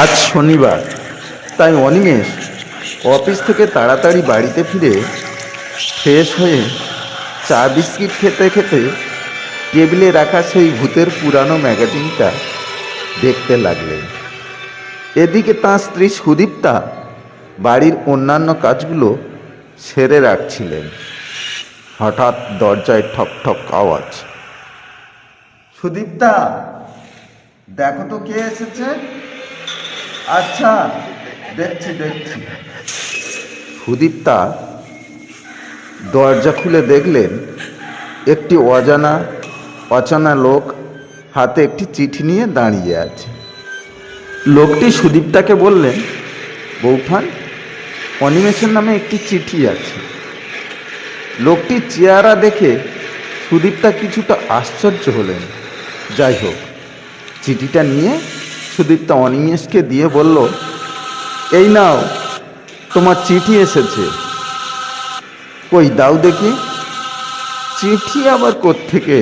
আজ শনিবার। তাই অনিমেষ অফিস থেকে তাড়াতাড়ি বাড়িতে ফিরে ফ্রেশ হয়ে চা বিস্কিট খেতে খেতে টেবিলে রাখা সেই ভূতের পুরানো ম্যাগাজিনটা দেখতে লাগলেন। এদিকে তাঁর স্ত্রী সুদীপ্তা বাড়ির অন্যান্য কাজগুলো সেরে রাখছিলেন। হঠাৎ দরজায় ঠক ঠক আওয়াজ। সুদীপ্তা, দেখো তো কে এসেছে। আচ্ছা দেখছি দেখছি। সুদীপ্তা, দরজা খুলে দেখলেন একটি অজানা, অচানা লোক হাতে একটি চিঠি নিয়ে দাঁড়িয়ে আছে। লোকটি সুদীপ্তাকে বললেন, বৌঠান, অনিমেষের নামে একটি চিঠি আছে। লোকটির চেহারা দেখে সুদীপ্তা কিছুটা আশ্চর্য হলেন। যাই হোক, চিঠিটা নিয়ে সুদীপ্তা অনিমেষকে দিয়ে বলল, এই নাও, তোমার চিঠি এসেছে। কই, দাও দেখি। চিঠি আবার কোত্থেকে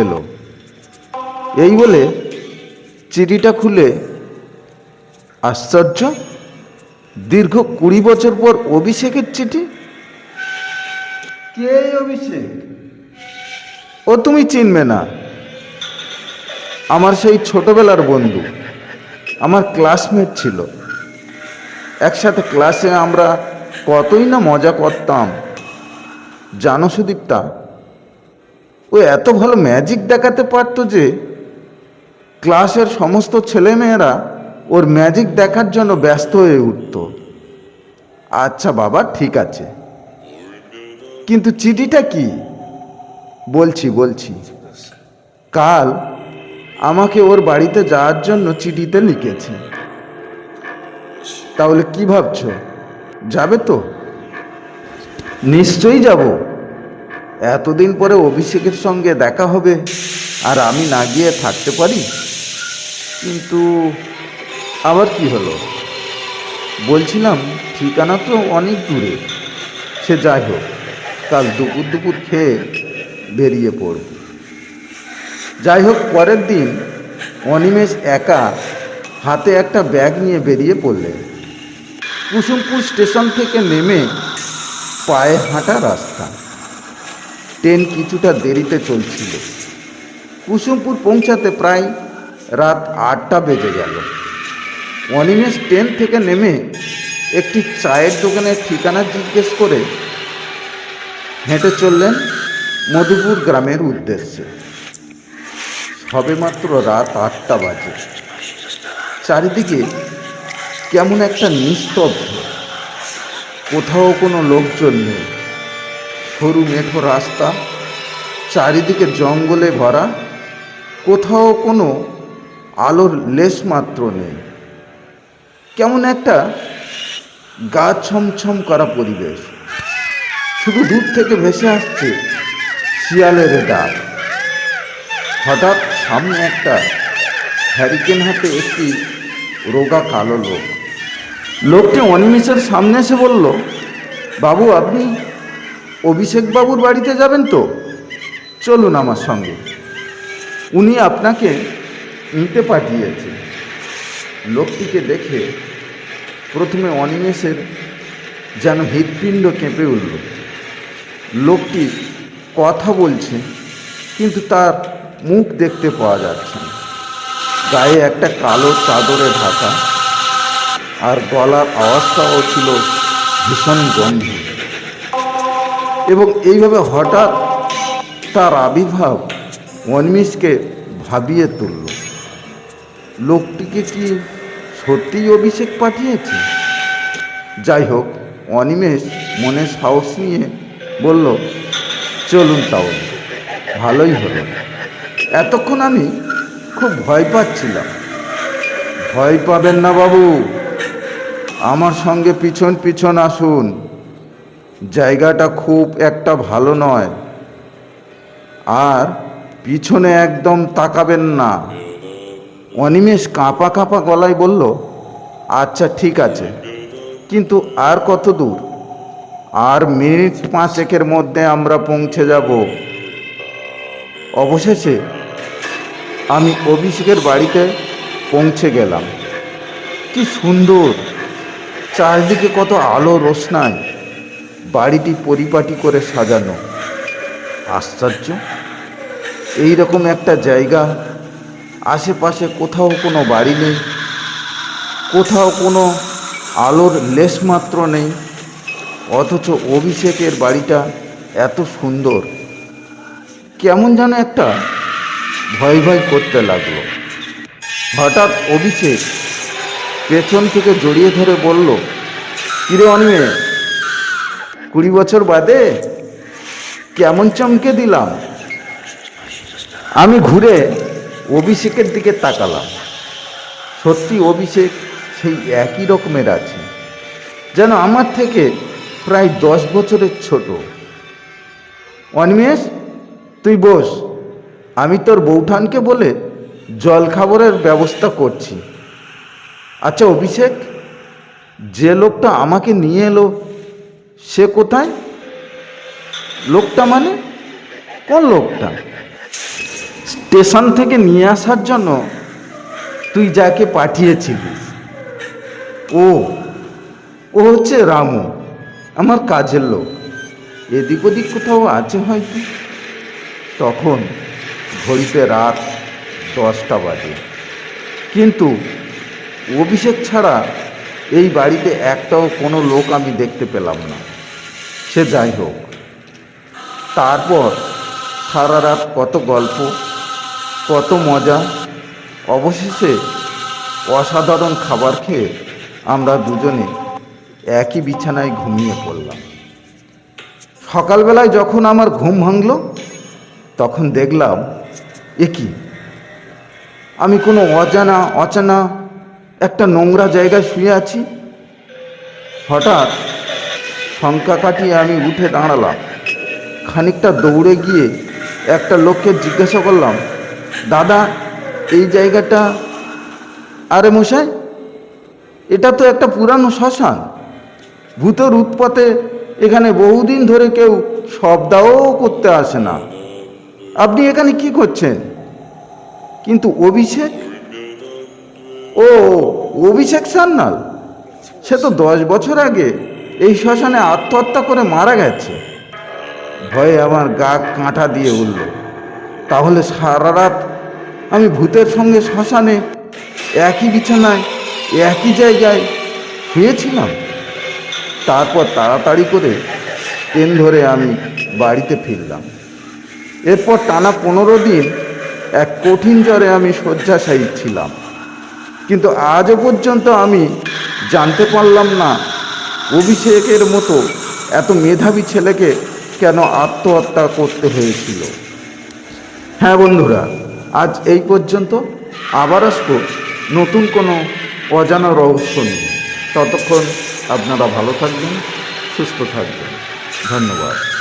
এলো? এই বলে চিঠিটা খুলে, আশ্চর্য, দীর্ঘ কুড়ি বছর পর অভিষেকের চিঠি? কে অভিষেক? ও তুমি চিনবে না। আমার সেই ছোটবেলার বন্ধু, আমার ক্লাসমেট ছিল। একসাথে ক্লাসে আমরা কতই না মজা করতাম। জানো সুদীপ্তা, ও এত ভালো ম্যাজিক দেখাতে পারতো যে ক্লাসের সমস্ত ছেলেমেয়েরা ওর ম্যাজিক দেখার জন্য ব্যস্ত হয়ে উঠত। আচ্ছা বাবা, ঠিক আছে। কিন্তু চিঠিটা কি? বলছি বলছি। কাল আমাকে ওর বাড়িতে যাওয়ার জন্য চিঠিতে লিখেছে। তাহলে কি ভাবছ? যাবে তো? নিশ্চয়ই যাব। এতদিন পরে অভিষেকের সঙ্গে দেখা হবে, আর আমি না গিয়ে থাকতে পারি? কিন্তু আবার কি হলো? বলছিলাম, ঠিকানা তো অনেক দূরে। সে যাই হোক, কাল দুপুর দুপুর খেয়ে বেরিয়ে পড়ব। যাই হোক পরের দিন অনিমেষ একা হাতে একটা ব্যাগ নিয়ে বেরিয়ে পড়লেন। কুসুমপুর স্টেশন থেকে নেমে পায়ে হাঁটা রাস্তা। ট্রেন কিছুটা দেরিতে চলছিল। কুসুমপুর পৌঁছাতে প্রায় রাত আটটা বেজে গেল। অনিমেষ ট্রেন থেকে নেমে একটি চায়ের দোকানের ঠিকানা জিজ্ঞেস করে হেঁটে চললেন মধুপুর গ্রামের উদ্দেশ্যে। সবেমাত্র রাত আটটা বাজে। চারিদিকে কেমন একটা নিস্তব্ধ। কোথাও কোনো লোকজন নেই। সরু মেঠো রাস্তা, চারিদিকে জঙ্গলে ভরা, কোথাও কোনো আলোর লেশ মাত্র নেই। কেমন একটা গা ছমছম করা পরিবেশ। শুধু দূর থেকে ভেসে আসছে শিয়ালের ডাক। হঠাৎ সামনে একটা হ্যারিকেন হাতে একটি রোগা কালো লোক। লোকটি অনিমেষের সামনে এসে বলল, বাবু, আপনি অভিষেক বাবুর বাড়িতে যাবেন তো? চলুন আমার সঙ্গে। উনি আপনাকে নিতে পাঠিয়েছে। লোকটিকে দেখে প্রথমে অনিমেষের যেন হৃৎপিণ্ড কেঁপে উঠল। লোকটি কথা বলছে, কিন্তু তার মুখ দেখতে পাওয়া যাচ্ছে গায়ে একটা কালো চাদরে ঢাকা, আর গলার আওয়াজটাও ছিল ভীষণ গম্ভীর। এবং এইভাবে হঠাৎ তার আবির্ভাব অনিমেষকে ভাবিয়ে তুলল। লোকটিকে কি সত্যিই অভিষেক পাঠিয়েছে? যাই হোক অনিমেষ মনে সাহস নিয়ে বলল, চলুন তাহলে, ভালোই হলো। এতক্ষণ আমি খুব ভয় পাচ্ছিলাম। ভয় পাবেন না বাবু। আমার সঙ্গে পিছন পিছন আসুন। জায়গাটা খুব একটা ভালো নয়। আর পিছনে একদম তাকাবেন না। অনিমেষ কাঁপা কাঁপা গলায় বলল আচ্ছা ঠিক আছে। কিন্তু আর কত দূর? আর মিনিট পাঁচেকের মধ্যে আমরা পৌঁছে যাব। অবশেষে আমি অভিষেকের বাড়িতে পৌঁছে গেলাম। কি সুন্দর! চারদিকে কত আলো রোশনায় বাড়িটি পরিপাটি করে সাজানো। আশ্চর্য! এই রকম একটা জায়গা, আশেপাশে কোথাও কোনো বাড়ি নেই, কোথাও কোনো আলোর লেশমাত্র নেই, অথচ অভিষেকের বাড়িটা এত সুন্দর। কেমন যেন একটা ভয় ভয় করতে লাগল। হঠাৎ অভিষেক পেছন থেকে জড়িয়ে ধরে বলল, কিরে অনিমেষ কুড়ি বছর বাদে কেমন চমকে দিলাম? আমি ঘুরে অভিষেকের দিকে তাকালাম। সত্যি অভিষেক সেই একই রকমের আছে, যেন আমার থেকে প্রায় দশ বছরের ছোট। অনিমেষ, তুই বস আমি তোর বৌঠানকে বলে জল খাবারের ব্যবস্থা করছি। আচ্ছা অভিষেক, যে লোকটা আমাকে নিয়ে এলো, সে কোথায়? লোকটা মানে? কোন লোকটা? স্টেশন থেকে নিয়ে আসার জন্য তুই যাকে পাঠিয়েছিলিস। ও ও হচ্ছে রামু, আমার কাজের লোক। এদিক ওদিক কোথাও আছে হয়তো। তখন ঘড়িতে রাত দশটা বাজে। কিন্তু অভিষেক ছাড়া এই বাড়িতে একটাও কোনো লোক আমি দেখতে পেলাম না। সে যাই হোক, তারপর সারা রাত কত গল্প, কত মজা, অবশেষে অসাধারণ খাবার খেয়ে আমরা দুজনে একই বিছানায় ঘুমিয়ে পড়লাম। সকালবেলায় যখন আমার ঘুম ভাঙল, তখন দেখলাম এ কি আমি কোনো অজানা, অচানা একটা নোংরা জায়গায় শুয়ে আছি। হঠাৎ শঙ্কা কাটিয়ে আমি উঠে দাঁড়ালাম। খানিকটা দৌড়ে গিয়ে একটা লোককে জিজ্ঞাসা করলাম, দাদা, এই জায়গাটা আরে মশাই, এটা তো একটা পুরানো শ্মশান। ভূতের উৎপাতে এখানে বহুদিন ধরে কেউ শব্দাও করতে আসে না। আপনি এখানে কি করছেন? কিন্তু অভিষেক? ও অভিষেক সান্যাল? সে তো দশ বছর আগে এই শ্মশানে আত্মহত্যা করে মারা গেছে। ভয়ে আমার গা কাঁটা দিয়ে উঠল। তাহলে সারা রাত আমি ভূতের সঙ্গে শ্মশানে একই বিছানায়, একই জায়গায় শুয়েছিলাম। তারপর তাড়াতাড়ি করে ট্রেন ধরে আমি বাড়িতে ফিরলাম। এরপর টানা পনেরো দিন এক কঠিন জ্বরে আমি শয্যাশায়ী ছিলাম। কিন্তু আজও পর্যন্ত আমি জানতে পারলাম না অভিষেকের মতো এত মেধাবী ছেলেকে কেন আত্মহত্যা করতে হয়েছিল। হ্যাঁ বন্ধুরা, আজ এই পর্যন্ত আবার আসব নতুন কোনো অজানা রহস্য নিয়ে। ততক্ষণ আপনারা ভালো থাকবেন, সুস্থ থাকবেন। ধন্যবাদ।